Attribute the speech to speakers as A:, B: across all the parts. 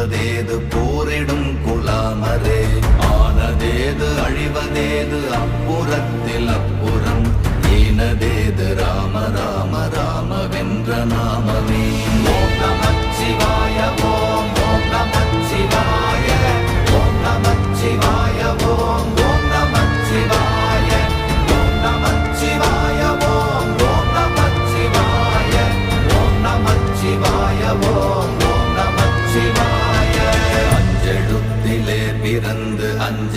A: உமதேது போரிடும் குலாமரே.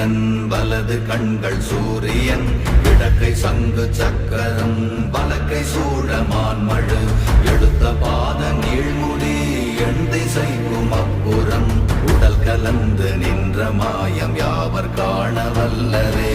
A: கங்கன் வலது கண்கள் சூரியன் இடக்கை சங்கு சக்கரம் வலக்கை சூழமான் மழு எடுத்த பாத நீழ்முடி எண் திசைக்கும் அப்புறம் உடல் கலந்து நின்ற மாயம் யாவர் காணவல்லரே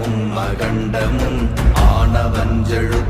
A: ஆழமும் அகண்டமும் ஆனவஞ்செழுத்த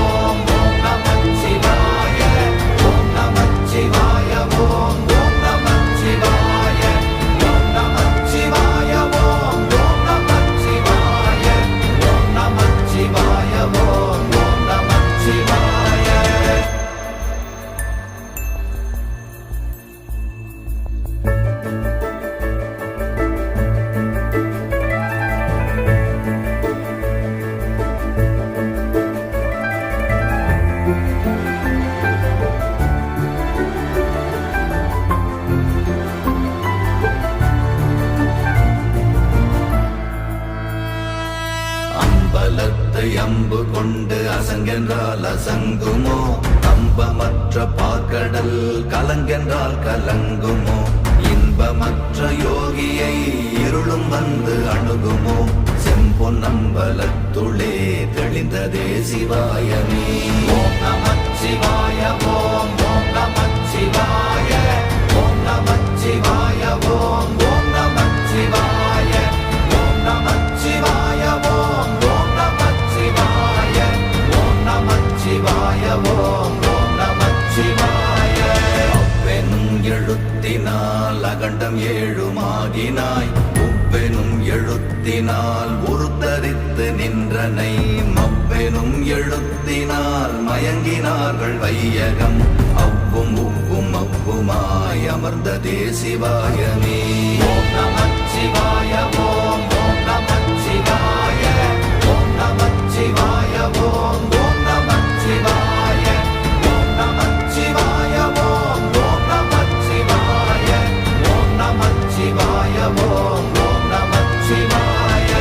A: அதை அம்பு கொண்டு அசங்கென்றால் அசங்குமோ? அம்பமற்ற பாக்கடல் கலங்கென்றால் கலங்குமோ? இன்பமற்ற யோகியை இருளும் வந்து அணுகுமோ? செம்பொன் அம்பலத்துளே தெளிந்ததே சிவாயமே. ஓம் நமச்சிவாய ஓம் ஓம் நமச்சிவாய மயங்கினார் மயங்கினார்கள் வையகம். அவ்வும் உவ்வும் அவ்வுமாய் அமர்ந்த தேசிவாயமே ஓம் நமச்சிவாய ஓம் ஓம் நமச்சிவாய ஓம் நமச்சிவாய ஓம் ஓம் நமச்சிவாய ஓம் நமச்சிவாய ஓம் ஓம் நமச்சிவாய ஓம் நமச்சிவாய ஓம் ஓம் நமச்சிவாய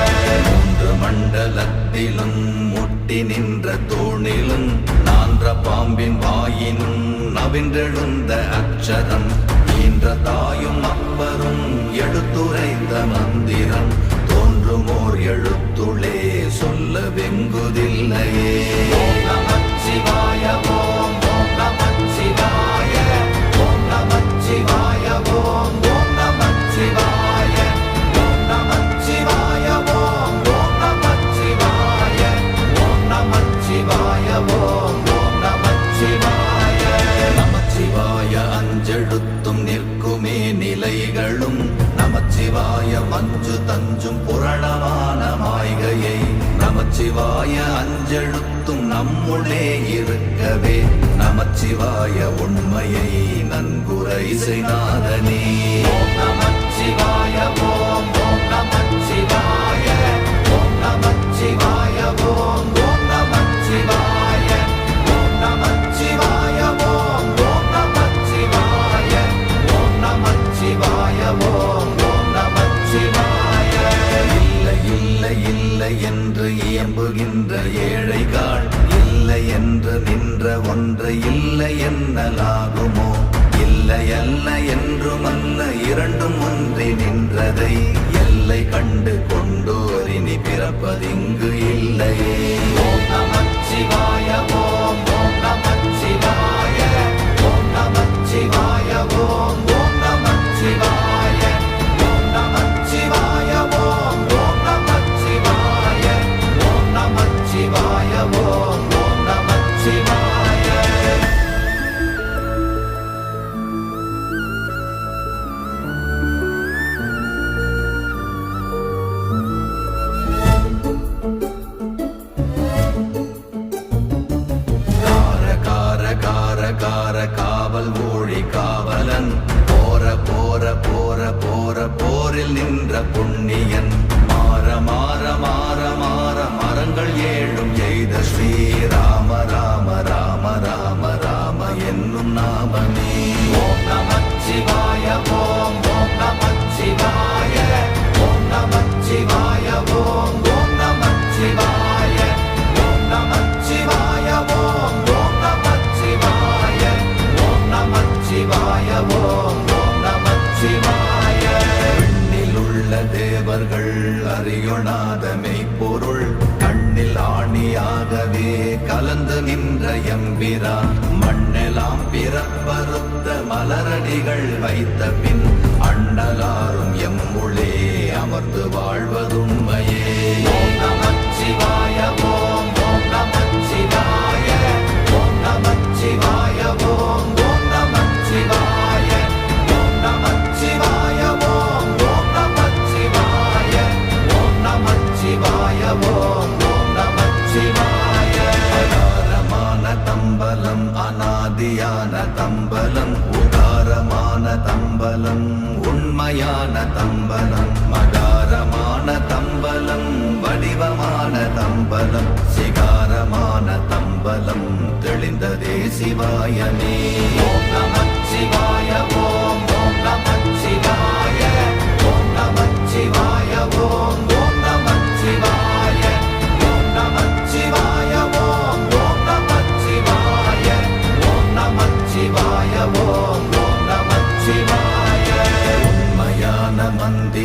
A: மூன்று மண்டலத்திலும் முட்டி நின்ற தூணிலும் நான்ற பாம்பின் வாயினும் நவின்றெழுந்த அச்சரம் ஈன்ற தாயும் அப்பரும் எடுத்துரைந்த மந்திரம் தோன்றுமோர் எழுத்துளே சொல்ல வெங்குதில்லையே ஓம் நமச்சிவாய உண்மையை நன்குரை செய்நாதனே ஓம் நமச்சிவாய ஓம் ஓம் நமச்சிவாய ஓம் நமச்சிவாய ஓம் ஓம் நமச்சிவாய ஓம் நமச்சிவாய ஓம் ஓம் நமச்சிவாய ஓம் நமச்சிவாய ஓம் ஓம் நமச்சிவாய இல்லை இல்லை இல்லை என்று இயம்புகின்ற ஏழைகாள் என்று நின்ற ஒன்று இல்லை என்னலாகுமோ? இல்லை அல்ல என்றுமல்ல இரண்டும் ஒன்றி நின்றதை எல்லை கண்டு கொண்டோரினி பிறப்பதிங்கு இல்லையே. ஓம் நமச்சிவாய ஓம் ஓம் நமச்சிவாய ஓம் நமச்சிவாய ஓம் ஓம் நமச்சிவாய ஓம் நமச்சிவாய ஓம் ஓம் நமச்சிவாய ஓம் நமச்சிவாய ஓம் máximo. தேவர்கள் அறியொணாத மெய்ப்பொருள் கண்ணில் ஆணியாகவே கலந்து நின்ற எம்பிரான் மண்ணெலாம் பிறப்பறுத்த மலரடிகள் வைத்த பின் அண்ணலாரும் எம்முளே அமர்ந்து வாழ்வதும் தெளிந்ததே சிவாயமே ஓம் நமச்சிவாய ஓம் ஓம் நமச்சிவாய